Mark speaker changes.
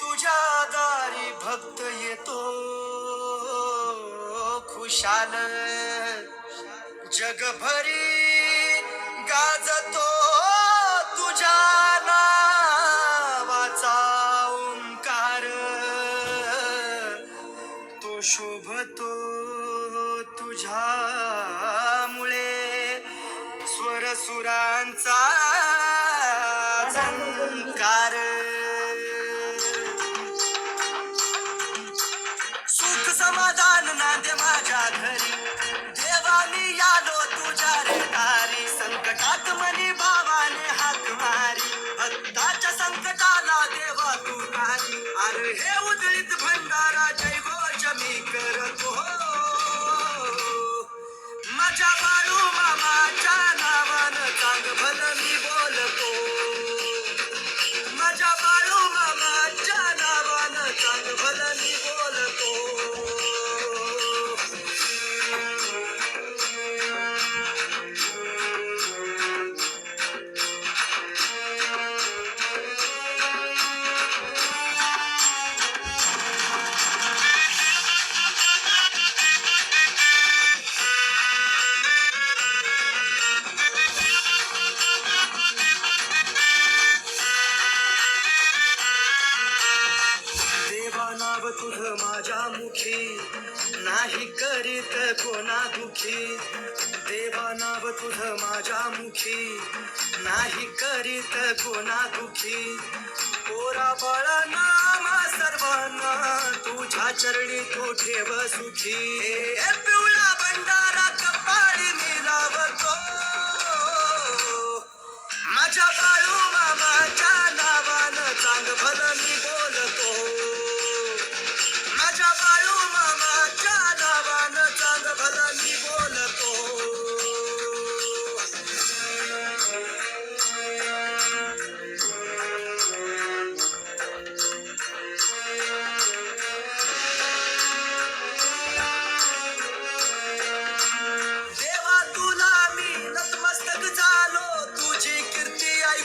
Speaker 1: तुझ्या दारी भक्त येतो. खुशाल जगभरी गाजतो तुझ्या नावाचा ओंकार. तो शोभतो तुझ्यामुळे. स्वरसुरांचा हे भंडारा जय हो, जमी मी करतो हो. माझ्या तुझ माझ्या मुखी. नाही करीत कोणा दुखी. देवा नाव तुझ माझ्या मुखी. नाही करीत कोणा दुखी. कोरा बळा नामा सर्वांना तुझ्या चरणी तो ठेव सुखी. पिवळा भंडारा कपाळी मी लावतो. माझ्या